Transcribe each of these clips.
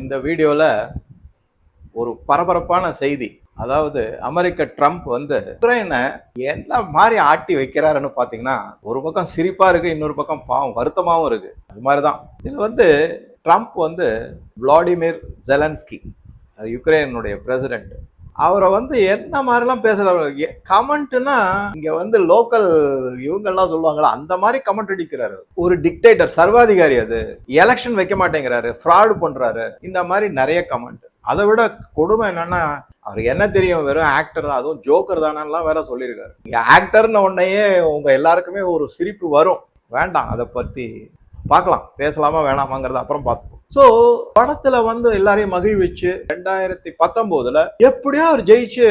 இந்த வீடியோவில் ஒரு பரபரப்பான செய்தி. அதாவது அமெரிக்க ட்ரம்ப் வந்து உக்ரைனை என்ன மாதிரி ஆட்டி வைக்கிறாருன்னு பார்த்தீங்கன்னா ஒரு பக்கம் சிரிப்பாக இருக்குது இன்னொரு பக்கம் பாவம் வருத்தமாகவும் இருக்குது அது மாதிரி தான் இதில் வந்து ட்ரம்ப் வந்து விளாடிமிர் ஜெலன்ஸ்கி அது யுக்ரைனுடைய பிரசிடெண்ட். அவரை வந்து என்ன மாதிரிலாம் பேசுறாரு? கமெண்ட்னா இங்க வந்து லோக்கல் இவங்கெல்லாம் சொல்லுவாங்களா அந்த மாதிரி கமெண்ட் அடிக்கிறாரு. ஒரு டிக்டேட்டர் சர்வாதிகாரி அது. எலெக்ஷன் வைக்க மாட்டேங்கிறாரு ஃப்ராடு பண்றாரு. இந்த மாதிரி நிறைய கமெண்ட். அதை விட கொடுமை என்னன்னா அவருக்கு என்ன தெரியும்? வெறும் ஆக்டர் தான். அதுவும் ஜோக்கர் தானெல்லாம் வேற சொல்லியிருக்காரு. ஆக்டர்னு உடனேயே உங்க எல்லாருக்குமே ஒரு சிரிப்பு வரும். வேண்டாம் அதை பத்தி பார்க்கலாம். பேசலாமா வேணாமாங்கிறத அப்புறம் பார்த்து ஸோ படத்துல வந்து எல்லாரையும் மகிழ்விச்சு ரெண்டாயிரத்தி பத்தொன்பதுல எப்படியோ அவர் ஜெயிச்சு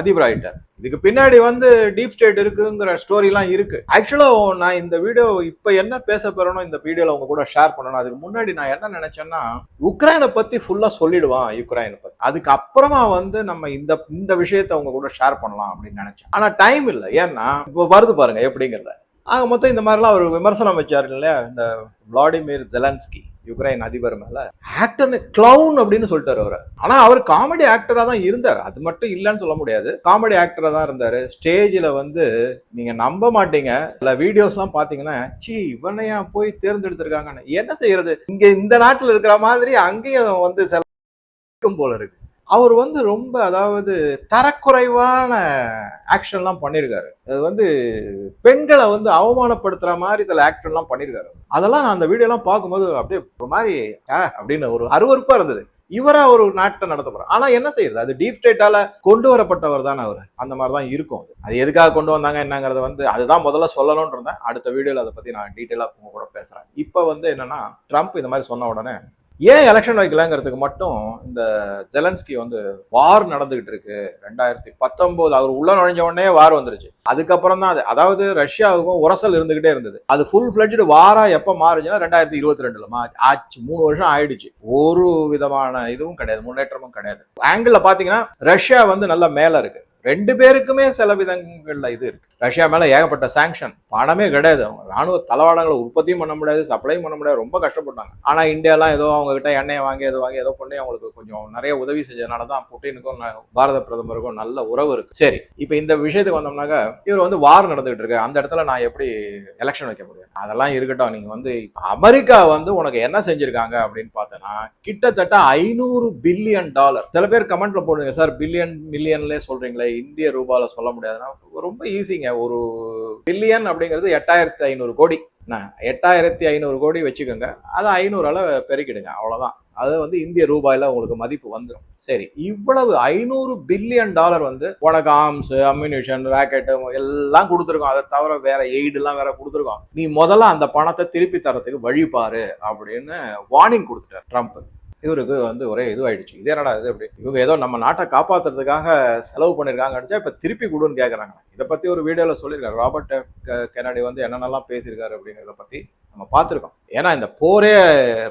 அதிபராயிட்டார் இதுக்கு பின்னாடி வந்து டீப் ஸ்டேட் இருக்குங்கிற ஸ்டோரிலாம் இருக்கு. ஆக்சுவலா நான் இந்த வீடியோ இப்ப என்ன பேச போறேனோ இந்த வீடியோல உங்க கூட ஷேர் பண்ணணும். அதுக்கு முன்னாடி நான் என்ன நினைச்சேன்னா உக்ரைனை பத்தி ஃபுல்லா சொல்லிடுவான் யுக்ரைனை பத்தி. அதுக்கு அப்புறமா வந்து நம்ம இந்த இந்த விஷயத்தை உங்க கூட ஷேர் பண்ணலாம் அப்படின்னு நினைச்சேன். ஆனா டைம் இல்லை. ஏன்னா இப்போ வருது பாருங்க எப்படிங்கிறத. ஆக மொத்தம் இந்த மாதிரிலாம் அவர் விமர்சனம் வச்சாரு இல்லையா? இந்த விளாடிமிர் ஜெலன்ஸ்கி யுக்ரைன் அதிபர் மேல. ஆக்டர்னு கிளவுன் அப்படின்னு சொல்லிட்டாரு அவரை. ஆனா அவர் காமெடி ஆக்டரா தான் இருந்தார். அது மட்டும் இல்லைன்னு சொல்ல முடியாது. காமெடி ஆக்டரா தான் இருந்தாரு. ஸ்டேஜ்ல வந்து நீங்க நம்ப மாட்டீங்க. சில வீடியோஸ் எல்லாம் பாத்தீங்கன்னா சி இவனையா போய் தேர்ந்தெடுத்திருக்காங்கன்னு. என்ன செய்யறது? இங்க இந்த நாட்டுல இருக்கிற மாதிரி அங்கேயும் வந்து சில போல இருக்கு. அவர் வந்து ரொம்ப அதாவது தரக்குறைவான ஆக்ஷன்லாம் பண்ணியிருக்காரு அது வந்து பெண்களை வந்து அவமானப்படுத்துற மாதிரி சில ஆக்ஷன்லாம் பண்ணியிருக்காரு அதெல்லாம் நான் அந்த வீடியோலாம் பார்க்கும்போது அப்படியே ஒரு மாதிரி ஆ அப்படின்னு ஒரு அருவறுப்பாக இருந்தது. இவரா ஒரு நாட்டை நடத்த போறார். ஆனா என்ன செய்யறது? அது டீப் ஸ்டேட்டால கொண்டு வரப்பட்டவர் தானே அவர். அந்த மாதிரி தான் இருக்கும் அது. எதுக்காக கொண்டு வந்தாங்க என்னங்கறத வந்து அதுதான் முதல்ல சொல்லணும்னு இருந்தேன். அடுத்த வீடியோல அதை பத்தி நான் டீட்டெயிலா உங்க கூட பேசுறேன். இப்போ வந்து என்னன்னா ட்ரம்ப் இந்த மாதிரி சொன்ன உடனே ஏன் எலெக்ஷன் வைக்கலாங்கிறதுக்கு மட்டும் இந்த ஜெலன்ஸ்கி வந்து வார் நடந்துகிட்டு இருக்கு. ரெண்டாயிரத்தி பத்தொன்பது அவர் உள்ள நுழைஞ்ச உடனே வார் வந்துருச்சு. அதுக்கப்புறம் தான் அது அதாவது ரஷ்யாவுக்கும் உரசல் இருந்துகிட்டே இருந்தது. அது ஃபுல் ஃபிளட்ஜு வாரா எப்ப மாறுச்சுன்னா ரெண்டாயிரத்தி இருபத்தி ரெண்டுல ஆச்சு மூணு வருஷம் ஆயிடுச்சு. ஒரு விதமான இதுவும் கிடையாது முன்னேற்றமும் கிடையாது. ஆங்கிள் பாத்தீங்கன்னா ரஷ்யா வந்து நல்லா மேல இருக்கு. ரெண்டு பேருக்குமே சில விதங்கள்ல இது இருக்கு. ரஷ்யா மேல ஏகப்பட்ட சாங்ஷன் பணமே கிடையாது. அவங்க ராணுவ தளவாடங்களை உற்பத்தியும் பண்ண முடியாது சப்ளையும் பண்ண முடியாது. ரொம்ப கஷ்டப்பட்டாங்க. ஆனா இந்தியாலாம் ஏதோ அவங்க கிட்ட எண்ணெயை வாங்கி ஏதோ வாங்கி ஏதோ பண்ணி அவங்களுக்கு கொஞ்சம் நிறைய உதவி செஞ்சதுனால தான் புட்டினுக்கும் பாரத பிரதமருக்கும் நல்ல உறவு இருக்கு. சரி இப்போ இந்த விஷயத்துக்கு வந்தோம்னாக்க இவர் வந்து வார் நடந்துகிட்டு இருக்கு. அந்த இடத்துல நான் எப்படி எலெக்ஷன் வைக்க முடியும்? அதெல்லாம் இருக்கட்டும். நீங்க வந்து அமெரிக்கா வந்து உனக்கு என்ன செஞ்சிருக்காங்க அப்படின்னு பார்த்தோன்னா கிட்டத்தட்ட ஐநூறு பில்லியன் டாலர் சில பேர் கமெண்ட்ல போடுங்க சார் பில்லியன் மில்லியன்ல சொல்றீங்களே இந்திய ரூபால சொல்ல முடியாதுன்னா ரொம்ப ஈஸிங்க ஒரு பில்லியன் அப்படிங்கிறது எட்டாயிரத்தி ஐநூறு கோடி. எட்டாயிரத்தி ஐநூறு கோடி வச்சுக்கோங்க. அதை ஐநூறால பெருக்கிடுங்க. அவ்வளோதான் அது வந்து இந்திய ரூபாயில் உங்களுக்கு மதிப்பு வந்துடும் சரி இவ்வளவு ஐநூறு பில்லியன் டாலர் வந்து உனக்கு ஆர்ம்ஸ் அம்யூனிஷன் ராக்கெட்டு எல்லாம் கொடுத்துருக்கோம். அதை தவிர வேற எய்டுலாம் வேற கொடுத்துருக்கோம். நீ முதல்ல அந்த பணத்தை திருப்பி தரத்துக்கு வழிபாரு அப்படின்னு வார்னிங் கொடுத்துட்டார் ட்ரம்ப் இவருக்கு வந்து ஒரே இதுவாயிடுச்சு. இது என்னடா இது அப்படி? இவங்க ஏதோ நம்ம நாட்டை காப்பாத்துறதுக்காக செலவு பண்ணிருக்காங்க. அடிச்சா இப்ப திருப்பி கொடுன்னு கேக்குறாங்க. இதை பத்தி ஒரு வீடியோல சொல்லியிருக்காரு. ராபர்ட் கெனடி வந்து என்னென்னலாம் பேசியிருக்காரு அப்படிங்கிறத பத்தி நம்ம பார்த்துருக்கோம். ஏன்னா இந்த போரே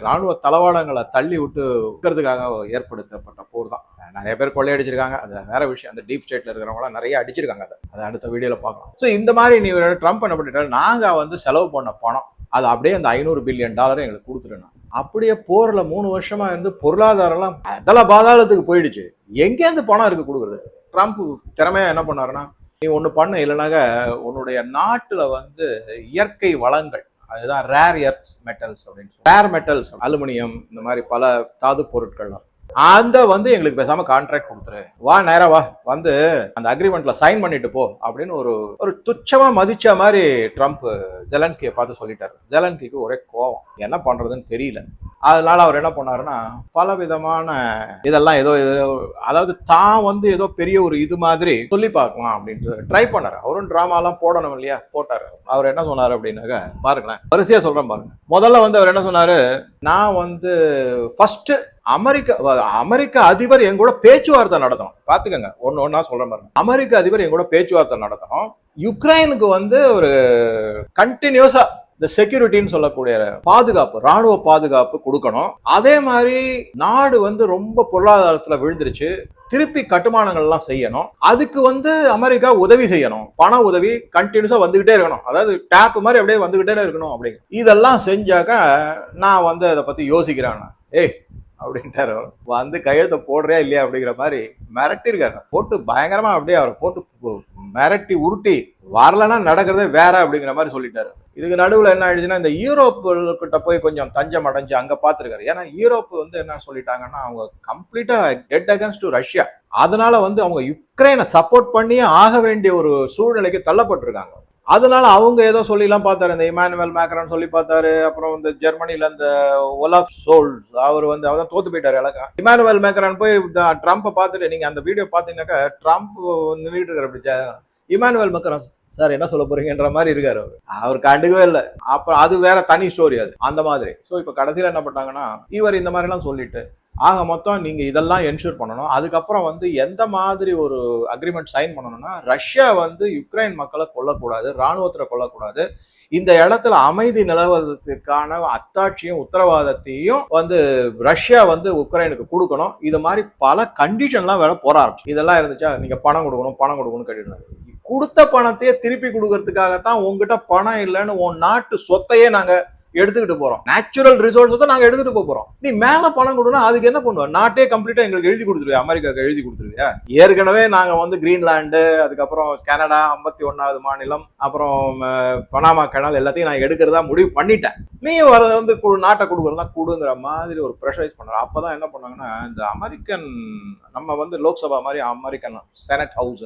ராணுவ தளவாடங்களை தள்ளி விட்டு இருக்கிறதுக்காக ஏற்படுத்தப்பட்ட போர் தான். நிறைய பேர் கொள்ளையடிச்சிருக்காங்க. அது வேற விஷயம். அந்த டீப் ஸ்டேட்ல இருக்கிறவங்களாம் நிறைய அடிச்சிருக்காங்க அதை. அதை அடுத்த வீடியோல பார்க்கலாம். ஸோ இந்த மாதிரி நீ ட்ரம்ப் என்ன பண்ணிட்டாரு நாங்கள் வந்து செலவு பண்ண பணம் அது அப்படியே அந்த ஐநூறு பில்லியன் டாலரை எங்களுக்கு கொடுத்துட்டோம் அப்படியே போரில் மூணு வருஷமா இருந்து பொருளாதாரம்லாம் அதெல்லாம் பாதாளத்துக்கு போயிடுச்சு. எங்கேருந்து பணம் இருக்கு கொடுக்குறது? ட்ரம்ப் திறமையாக என்ன பண்ணாருன்னா நீ ஒன்று பண்ண இல்லைனாக்க உன்னுடைய நாட்டில் வந்து இயற்கை வளங்கள் அதுதான் ரேர் எர்த் மெட்டல்ஸ் அப்படின்னு ரேர் மெட்டல்ஸ் அலுமினியம் இந்த மாதிரி பல தாது பொருட்கள்லாம் அந்த வந்து எங்களுக்கு பேசாம கான்ட்ராக்ட் கொடுத்துரு. வா நேரா வா. வந்து அந்த அக்ரிமெண்ட்ல சைன் பண்ணிட்டு போ அப்படின்னு ஒரு ஒரு துச்சமா மதிச்ச மாதிரி ட்ரம்ப் ஜெலன்ஸ்கியை பார்த்து சொல்லிட்டாரு. ஜெலன்ஸ்கிக்கு ஒரே கோவம். என்ன பண்றதுன்னு தெரியல. அதனால அவர் என்ன பண்ணாருன்னா பல விதமான இதெல்லாம் ஏதோ அதாவது தான் வந்து ஏதோ பெரிய ஒரு இது மாதிரி சொல்லி பார்க்கலாம் அப்படின்ட்டு ட்ரை பண்ணாரு. அவரும் டிராமாலாம் போடணும் இல்லையா? போட்டாரு. அவர் என்ன சொன்னாரு அப்படின்னாக்க பாருங்களேன். வரிசையா சொல்றேன் பாருங்க. முதல்ல வந்து அவர் என்ன சொன்னாரு நான் வந்து ஃபர்ஸ்ட் அமெரிக்க அமெரிக்க அதிபர் என் கூட பேச்சுவார்த்தை நடத்தணும். பாத்துக்கோங்க ஒன்னு ஒன்னா சொல்றேன் பாருங்க. அமெரிக்க அதிபர் என் கூட பேச்சுவார்த்தை நடத்தணும். யுக்ரைனுக்கு வந்து ஒரு கண்டினியூஸா இந்த செக்யூரிட்டின்னு சொல்லக்கூடிய பாதுகாப்பு ராணுவ பாதுகாப்பு கொடுக்கணும். அதே மாதிரி நாடு வந்து ரொம்ப பொருளாதாரத்துல விழுந்துருச்சு. திருப்பி கட்டுமானங்கள்லாம் செய்யணும். அதுக்கு வந்து அமெரிக்கா உதவி செய்யணும். பண உதவி கண்டினியூஸா வந்துகிட்டே இருக்கணும். அதாவது டேப் மாதிரி அப்படியே வந்துகிட்டே இருக்கணும் அப்படிங்க. இதெல்லாம் செஞ்சாக்க நான் வந்து அதை பத்தி யோசிக்கிறேன் ஏய் அப்படின்ட்டாரு அவர். வந்து கையெழுத்த போடுறியா இல்லையா? அப்படிங்கிற மாதிரி மிரட்டிருக்காரு போட்டு பயங்கரமா அப்படியே அவரை போட்டு மிரட்டி உருட்டி வரலன்னா நடக்கிறதே வேற அப்படிங்கிற மாதிரி சொல்லிட்டாரு. இதுக்கு நடுவில் என்ன ஆயிடுச்சுன்னா இந்த யூரோப்புகிட்ட போய் கொஞ்சம் தஞ்சம் அடைஞ்சு அங்கே பார்த்துருக்காரு. ஏன்னா யூரோப் வந்து என்ன சொல்லிட்டாங்கன்னா அவங்க கம்ப்ளீட்டாக டெட் அகேன்ஸ்ட் டு ரஷ்யா. அதனால வந்து அவங்க யுக்ரைனை சப்போர்ட் பண்ணியே ஆக வேண்டிய ஒரு சூழ்நிலைக்கு தள்ளப்பட்டிருக்காங்க. அதனால அவங்க ஏதோ சொல்லிலாம் பார்த்தாரு. இந்த இமானுவல் மேக்ரான் சொல்லி பார்த்தாரு. அப்புறம் இந்த ஜெர்மனில இந்த ஒலாப் சோல்ஸ் அவர் வந்து அவர் தோத்து போயிட்டாரு இலக்கா இமானுவல் மேக்ரான் போய் ட்ரம்ப்பை பார்த்துட்டு நீங்க அந்த வீடியோ பார்த்தீங்கன்னாக்கா ட்ரம்ப் நின்றுட்டு இருக்காரு அப்படி இமானுவல் மேக்ரான் சார் என்ன சொல்ல போறீங்கன்ற மாதிரி இருக்காரு அவர். அவர் கண்டுக்கவே இல்லை. அப்புறம் அது வேற தனி ஸ்டோரி அது. அந்த மாதிரி. ஸோ இப்போ கடைசியில் என்ன பண்ணாங்கன்னா இவர் இந்த மாதிரிலாம் சொல்லிட்டு ஆக மொத்தம் நீங்கள் இதெல்லாம் என்ஷூர் பண்ணணும். அதுக்கப்புறம் வந்து எந்த மாதிரி ஒரு அக்ரிமெண்ட் சைன் பண்ணணும்னா ரஷ்யா வந்து யுக்ரைன் மக்களை கொல்லக்கூடாது இராணுவத்தில் கொல்லக்கூடாது. இந்த இடத்துல அமைதி நிலவரத்துக்கான அத்தாட்சியும் உத்தரவாதத்தையும் வந்து ரஷ்யா வந்து உக்ரைனுக்கு கொடுக்கணும். இது மாதிரி பல கண்டிஷன்லாம் வேலை போற ஆரம்பிச்சு. இதெல்லாம் இருந்துச்சா? நீங்கள் பணம் கொடுக்கணும் பணம் கொடுக்கணும்னு கேட்டுருந்தாங்க கொடுத்த பணத்தையே திருப்பி கொடுக்கறதுக்காகத்தான் உங்ககிட்ட பணம் இல்லைன்னு உன் நாட்டு சொத்தையே நாங்கள் எடுத்துக்கிட்டு போறோம். நேச்சுரல் ரிசோர்ஸஸ் நாங்க எடுத்துட்டு போக போறோம். நீ மேல பணம் கொடுனா அதுக்கு என்ன பண்ணுவோம் நாட்டே கம்ப்ளீட்டா எங்களுக்கு எழுதி கொடுத்துருவியா? அமெரிக்காவுக்கு எழுதி கொடுத்துருவியா? ஏற்கனவே நாங்க வந்து கிரீன்லாண்டு அதுக்கப்புறம் கனடா ஐம்பத்தி ஒன்னாவது மாநிலம் அப்புறம் பனாமா கனால் எல்லாத்தையும் நான் எடுக்கிறதா முடிவு பண்ணிட்டேன். நீ வர வந்து நாட்டை கொடுக்குறதா கொடுங்கிற மாதிரி ஒரு ப்ரெஷரைஸ் பண்ற. அப்பதான் என்ன பண்ணாங்கன்னா இந்த அமெரிக்கன் நம்ம வந்து லோக்சபா மாதிரி அமெரிக்கன் செனட் ஹவுஸ்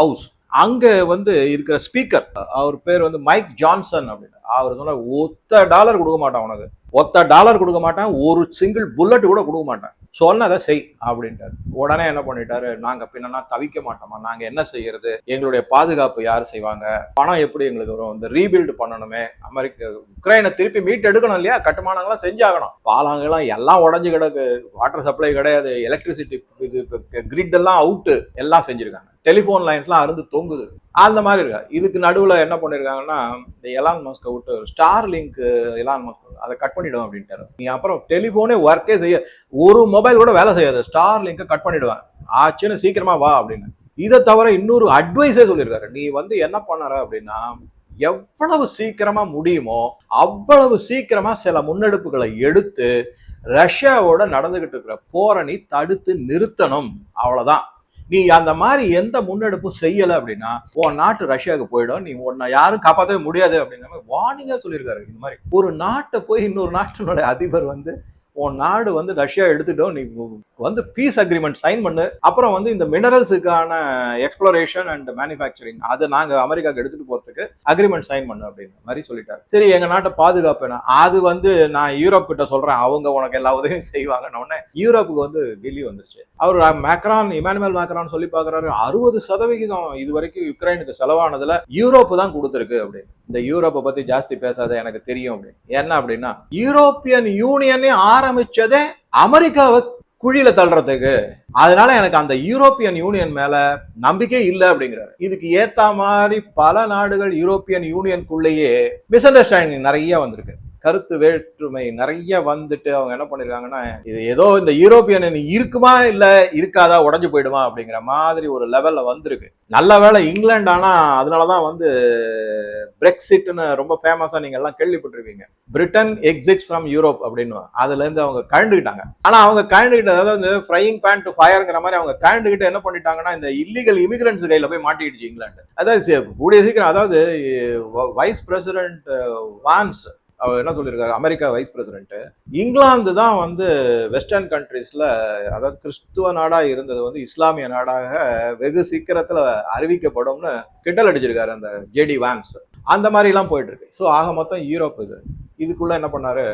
ஹவுஸ் அங்க வந்து இருக்கிற ஸ்பீக்கர் அவர் பேர் வந்து மைக் ஜான்சன் அப்படின்னு. அவர் சொன்ன ஒத்த டாலர் கொடுக்க மாட்டான் உனக்கு. ஒத்த டாலர் கொடுக்க மாட்டேன் ஒரு சிங்கிள் புல்லட் கூட கொடுக்க மாட்டேன். சொன்னதை செய் அப்படின்ட்டாரு. உடனே என்ன பண்ணிட்டாரு? நாங்க பின்னா தவிக்க மாட்டோமா? நாங்க என்ன செய்யறது? எங்களுடைய பாதுகாப்பு யார் செய்வாங்க? பணம் எப்படி எங்களுக்கு வரும்? இந்த ரீபில்டு பண்ணணுமே. அமெரிக்க உக்ரைனை திருப்பி மீட் எடுக்கணும் இல்லையா? கட்டுமானங்களாம் செஞ்சாகணும். பாலாங்கெல்லாம் எல்லாம் உடஞ்சு கிடக்கு. வாட்டர் சப்ளை கிடையாது. எலக்ட்ரிசிட்டி இது கிரிட் எல்லாம் அவுட்டு எல்லாம் செஞ்சிருக்காங்க. டெலிஃபோன் லைன்ஸ்லாம் அருந்து தொங்குது. அந்த மாதிரி இருக்கா? இதுக்கு நடுவில் என்ன பண்ணியிருக்காங்கன்னா இந்த எலான் மஸ்கை விட்டு ஸ்டார் லிங்க் எலான் மஸ்க் அதை கட் பண்ணிடுவோம் அப்படின்ட்டாரு. நீ அப்புறம் டெலிஃபோனே ஒர்க்கே செய்ய ஒரு மொபைல் கூட வேலை செய்யாது. ஸ்டார் லிங்கை கட் பண்ணிடுவேன். ஆச்சுன்னு சீக்கிரமா வா அப்படின்னு. இதை தவிர இன்னொரு அட்வைஸே சொல்லியிருக்காரு. நீ வந்து என்ன பண்ணற அப்படின்னா எவ்வளவு சீக்கிரமா முடியுமோ அவ்வளவு சீக்கிரமா சில முன்னெடுப்புகளை எடுத்து ரஷ்யாவோட நடந்துகிட்டு இருக்கிற போரை நீ தடுத்து நிறுத்தணும். அவ்வளவுதான். நீ அந்த மாதிரி எந்த முன்னெடுப்பும் செய்யலை அப்படின்னா உன் நாட்டு ரஷ்யாவுக்கு போயிடும். நீ உன்னை யாரும் காப்பாற்றவே முடியாது அப்படிங்கிற மாதிரி வார்னிங்காக சொல்லியிருக்காரு இந்த மாதிரி. ஒரு நாட்டை போய் இன்னொரு நாட்டினுடைய அதிபர் வந்து உன் நாடு வந்து ரஷ்யா எடுத்துட்டோம் நீ வந்து பீஸ் அக்ரிமெண்ட் சைன் பண்ணு. அப்புறம் வந்து இந்த மினரல்ஸுக்கான எக்ஸ்ப்ளோரேஷன் அண்ட் மேனுஃபேக்சரிங் அதை நாங்க அமெரிக்காவுக்கு எடுத்துட்டு போறதுக்கு அக்ரிமெண்ட் சைன் பண்ணு அப்படின்ற மாதிரி சொல்லிட்டாரு. சரி எங்க நாட்டை பாதுகாப்புனா அது வந்து நான் யூரோப் கிட்ட சொல்றேன். அவங்க உனக்கு எல்லா உதவியும் செய்வாங்கன்னு உடனே யூரோப்புக்கு வந்து கில்லி வந்துருச்சு. அவர் மேக்ரான் இமானுவேல் மேக்ரான் சொல்லி பாக்குறாரு அறுபது சதவிகிதம் இது வரைக்கும் யுக்ரைனுக்கு செலவானதுல யூரோப்பு தான் கொடுத்துருக்கு அப்படின்னு. இந்த யூரோப்பை பத்தி ஜாஸ்தி பேசாத எனக்கு தெரியும் அப்படின்னு. என்ன அப்படின்னா யூரோப்பியன் யூனியனே ஆரம்பிச்சதே அமெரிக்காவை குழியில தள்ளுறதுக்கு. அதனால எனக்கு அந்த யூரோப்பியன் யூனியன் மேல நம்பிக்கை இல்லை அப்படிங்கிறாரு. இதுக்கு ஏத்த மாதிரி பல நாடுகள் யூரோப்பியன் யூனியனுக்குள்ளேயே மிஸ் அண்டர்ஸ்டாண்டிங் நிறைய வந்திருக்கு. கருத்து வேற்றுமை நிறைய வந்துட்டு அவங்க என்ன பண்ணிருக்காங்கன்னா இது ஏதோ இந்த யூரோப்பியன் இருக்குமா இல்ல இருக்காதா உடஞ்சு போயிடுமா அப்படிங்கிற மாதிரி ஒரு லெவல்ல வந்திருக்கு. நல்ல வேளை இங்கிலாந்து ஆனா அதனாலதான் வந்து பிரெக்சிட்னு ரொம்ப ஃபேமஸா நீங்க எல்லாம் கேள்விப்பட்டிருப்பீங்க. பிரிட்டன் எக்ஸிட் ஃப்ரம் யூரோப் அப்படின்னு. அதுல இருந்து அவங்க கழண்டுகிட்டாங்க. ஆனா அவங்க கழண்டுகிட்ட அதாவது ஃப்ரையிங் பேன் டு ஃபயர்ங்கிற மாதிரி அவங்க கழண்டுகிட்டு என்ன பண்ணிட்டாங்கன்னா இந்த இல்லீகல் இமிகிரன்ஸ் கையில போய் மாட்டிடுச்சு இங்கிலாந்து. அதாவது கூடிய சீக்கிரம் அதாவது வைஸ் பிரசிடென்ட் வான்ஸ் அவர் என்ன சொல்லியிருக்காரு? அமெரிக்கா வைஸ் பிரசிடென்ட்டு இங்கிலாந்து தான் வந்து வெஸ்டர்ன் கண்ட்ரீஸில் அதாவது கிறிஸ்துவ நாடாக இருந்தது வந்து இஸ்லாமிய நாடாக வெகு சீக்கிரத்தில் அறிவிக்கப்படும்னு கிண்டல் அடிச்சிருக்காரு அந்த ஜேடி வான்ஸ் அந்த மாதிரிலாம் போயிட்டுருக்கு. போயிட்டு இருக்கு ஸோ ஆக மொத்தம் யூரோப் இது. இதுக்குள்ளே என்ன பண்ணாரு?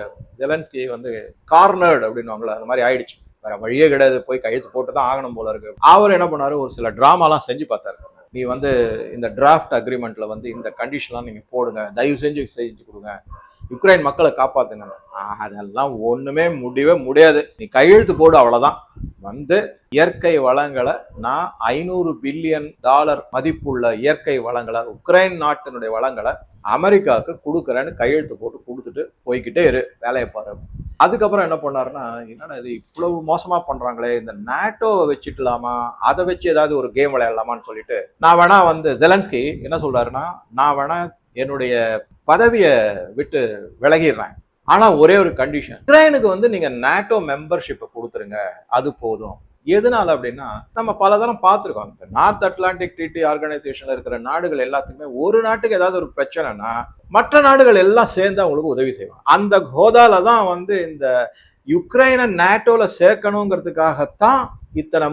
ஜெலன்ஸ்கி வந்து கார்னர்டு அப்படின்னுவாங்களே அந்த மாதிரி ஆயிடுச்சு. வேற வழியே கிடையாது. போய் கையெழுத்து போட்டு தான் ஆகணும் போல இருக்கு. அவர் என்ன பண்ணாரு? ஒரு சில ட்ராமாலாம் செஞ்சு பார்த்தாரு. நீ வந்து இந்த டிராஃப்ட் அக்ரிமெண்ட்ல வந்து இந்த கண்டிஷன்லாம் நீங்க போடுங்க. தயவு செஞ்சு செஞ்சு கொடுங்க. யுக்ரைன் மக்களை காப்பாத்துங்க அதெல்லாம் ஒண்ணுமே முடியவே முடியாது. நீ கையெழுத்து போடு அவ்வளவுதான். வந்து இயற்கை வளங்களை நான் ஐநூறு பில்லியன் டாலர் மதிப்புள்ள இயற்கை வளங்களை உக்ரைன் நாட்டினுடைய வளங்களை அமெரிக்காவுக்கு கொடுக்குறேன்னு கையெழுத்து போட்டு கொடுத்துட்டு போய்க்கிட்டே இரு வேலையை பாரு. அதுக்கப்புறம் என்ன பண்ணாருன்னா என்னடா இது இவ்வளவு மோசமா பண்றாங்களே இந்த நேட்டோவை வச்சுக்கலாமா அதை வச்சு ஏதாவது ஒரு கேம் விளையாடலாமான்னு சொல்லிட்டு நான் வேணா வந்து ஜெலன்ஸ்கி என்ன சொல்றாருன்னா நான் வேணா என்னுடைய பதவியை விட்டு விலகிடுறேன் ஆனால் ஒரே ஒரு கண்டிஷன் உக்ரைனுக்கு வந்து நீங்க நேட்டோ மெம்பர்ஷிப்பை கொடுத்துருங்க அது போதும். எதனால அப்படின்னா நம்ம பல தரம் பார்த்துருக்கோம். இந்த நார்த் அட்லாண்டிக் ட்ரீட்டி ஆர்கனைசேஷன்ல இருக்கிற நாடுகள் எல்லாத்துக்குமே ஒரு நாட்டுக்கு ஏதாவது ஒரு பிரச்சனைனா மற்ற நாடுகள் எல்லாம் சேர்ந்து அவங்களுக்கு உதவி செய்வாங்க. அந்த கோதால தான் வந்து இந்த யுக்ரைனை நேட்டோல சேர்க்கணுங்கிறதுக்காகத்தான் இத்தனை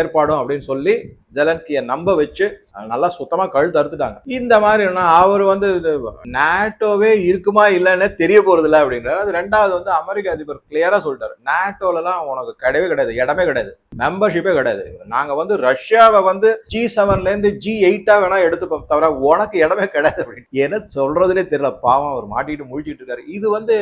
ஏற்பாடும் அப்படின்னு சொல்லி ஜெலன்ஸ்கியை நம்ப வச்சு நல்லா சுத்தமா கழுத்து அறுத்துட்டாங்க. இந்த மாதிரி அவர் வந்து இது நேட்டோவே இருக்குமா இல்லைன்னு தெரிய போறது இல்லை அப்படின்றாரு. அது ரெண்டாவது வந்து அமெரிக்க அதிபர் கிளியரா சொல்லிட்டாரு. நேட்டோலலாம் உனக்கு கிடையவே கிடையாது இடமே கிடையாது மெம்பர்ஷிப்பே கிடையாது. நாங்க வந்து ரஷ்யாவை வந்து ஜி செவன்ல இருந்து ஜி எயிட்டா வேணா எடுத்துப்போம் தவிர உனக்கு இடமே கிடையாது அப்படின்னு. என்ன சொல்றதுனே தெரியல. பாவம் அவர் மாட்டிட்டு முழிச்சிட்டு இருக்காரு. இது வந்து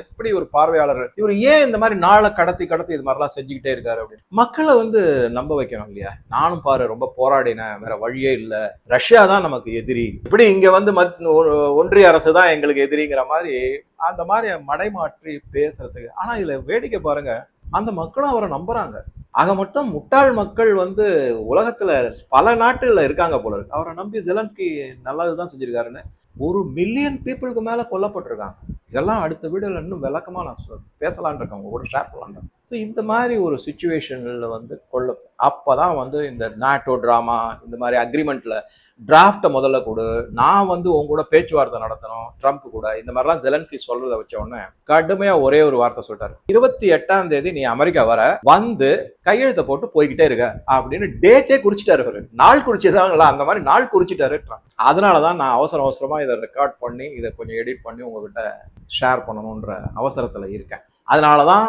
எப்படி ஒரு பார்வையாளர் இவர் ஏன் இந்த மாதிரி நாளை கடத்தி கடத்தி இது மாதிரிலாம் செஞ்சுக்கிட்டே இருக்காரு அப்படின்னு. மக்களை வந்து நம்ப வைக்கணும் இல்லையா? நானும் பாரு ரொம்ப போராடினேன் வேற வழியே இல்லை. ரஷ்யா தான் நமக்கு எதிரி. இப்படி இங்க வந்து மத்- ஒ- ஒன்றிய அரசு தான் எங்களுக்கு எதிரிங்கிற மாதிரி அந்த மாதிரி மடைமாற்றி பேசுறதுக்கு. ஆனா இதுல வேடிக்கை பாருங்க. அந்த மக்களும் அவரை நம்புறாங்க. ஆக மொத்தம் முட்டாள் மக்கள் வந்து உலகத்துல பல நாட்டுல இருக்காங்க போல இருக்கு. அவரை நம்பி ஜெலன்ஸ்கி நல்லதுதான் செஞ்சிருக்காருன்னு ஒரு மில்லியன் பீப்புளுக்கு மேலே கொல்லப்பட்டிருக்காங்க. இதெல்லாம் அடுத்த வீடியோல இன்னும் விளக்கமாக நான் சொ- இருக்கேன் உங்க கூட ஷேர் பண்ணலான் ஸோ இந்த மாதிரி ஒரு சுச்சுவேஷனில் வந்து கொள்ள அப்போ தான் வந்து இந்த நாட்டோ ட்ராமா இந்த மாதிரி அக்ரிமெண்ட்டில் டிராஃப்டை முதல்ல கொடு. நான் வந்து உங்க கூட பேச்சுவார்த்தை நடத்தணும் ட்ரம்ப் கூட. இந்த மாதிரிலாம் ஜெலன்ஸ்கி சொல்கிறத வச்ச உடனே கடுமையாக ஒரே ஒரு வார்த்தை சொல்லிட்டாரு. இருபத்தி எட்டாம் தேதி நீ அமெரிக்கா வர வந்து கையெழுத்தை போட்டு போய்கிட்டே இருக்க அப்படின்னு டேட்டே குறிச்சிட்டாரு நாள் குறிச்சதாங்களா? அந்த மாதிரி நாள் குறிச்சிட்டாரு ட்ரம்ப் அதனாலதான் நான் அவசர அவசரமாக இதை ரெக்கார்ட் பண்ணி இதை கொஞ்சம் எடிட் பண்ணி உங்ககிட்ட ஷேர் பண்ணணுன்ற அவசரத்தில் இருக்கேன். அதனால தான்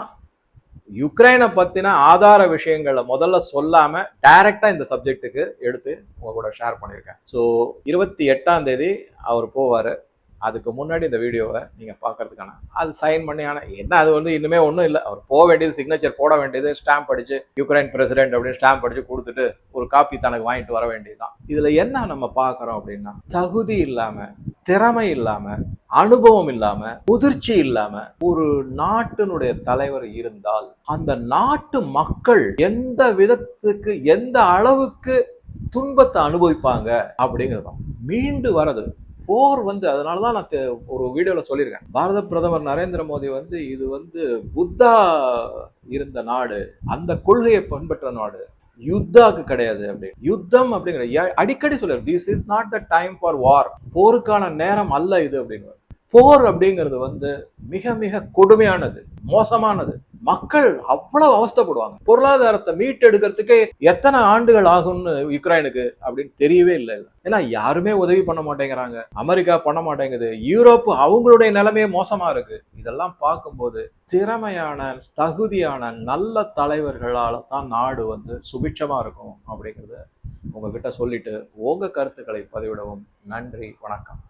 யுக்ரைனை பற்றின ஆதார விஷயங்களை முதல்ல சொல்லாமல் டைரக்டா இந்த சப்ஜெக்ட்டுக்கு எடுத்து உங்கள் கூட ஷேர் பண்ணியிருக்கேன். ஸோ இருபத்தி எட்டாம் தேதி அவர் போவார். அதுக்கு முன்னாடி இந்த வீடியோவை நீங்கள் பார்க்கறதுக்கான அது சைன் பண்ணி ஆனால் என்ன அது வந்து இன்னுமே ஒன்றும் இல்லை. அவர் போக வேண்டியது சிக்னேச்சர் போட வேண்டியது ஸ்டாம்ப் அடிச்சு யுக்ரைன் பிரசிடென்ட் அப்படின்னு ஸ்டாம்ப் அடிச்சு கொடுத்துட்டு ஒரு காப்பி தனக்கு வாங்கிட்டு வர வேண்டியதுதான். இதில் என்ன நம்ம பார்க்குறோம் அப்படின்னா தகுதி இல்லாமல் திறமை இல்லாமல் அனுபவம் இல்லாம முதிர்ச்சி இல்லாம ஒரு நாட்டினுடைய தலைவர் இருந்தால் அந்த நாட்டு மக்கள் எந்த விதத்துக்கு எந்த அளவுக்கு துன்பத்தை அனுபவிப்பாங்க அப்படிங்கிறதான் மீண்டு வரது போர் வந்து அதனால தான் நான் ஒரு வீடியோவில் சொல்லியிருக்கேன். பாரத பிரதமர் நரேந்திர மோடி வந்து இது வந்து புத்தா இருந்த நாடு அந்த கொள்கையை பின்பற்ற நாடு யுத்தாக்கு கிடையாது அப்படி. யுத்தம் அப்படிங்கிற அடிக்கடி சொல்லுவார் this is not the time for war போருக்கான நேரம் அல்ல இது அப்படின்னு. போர் அப்படிங்கிறது வந்து மிக மிக கொடுமையானது மோசமானது. மக்கள் அவ்வளவு அவஸ்தப்படுவாங்க. பொருளாதாரத்தை மீட்டெடுக்கிறதுக்கு எத்தனை ஆண்டுகள் ஆகும்னு யுக்ரைனுக்கு அப்படின்னு தெரியவே இல்லை. ஏன்னா யாருமே உதவி பண்ண மாட்டேங்கிறாங்க. அமெரிக்கா பண்ண மாட்டேங்குது. யூரோப் அவங்களுடைய நிலைமையே மோசமா இருக்கு. இதெல்லாம் பார்க்கும்போது திறமையான தகுதியான நல்ல தலைவர்களால தான் நாடு வந்து சுபிட்சமா இருக்கும் அப்படிங்கிறத உங்ககிட்ட சொல்லிட்டு உங்க கருத்துக்களை பதிவிடவும் நன்றி. வணக்கம்.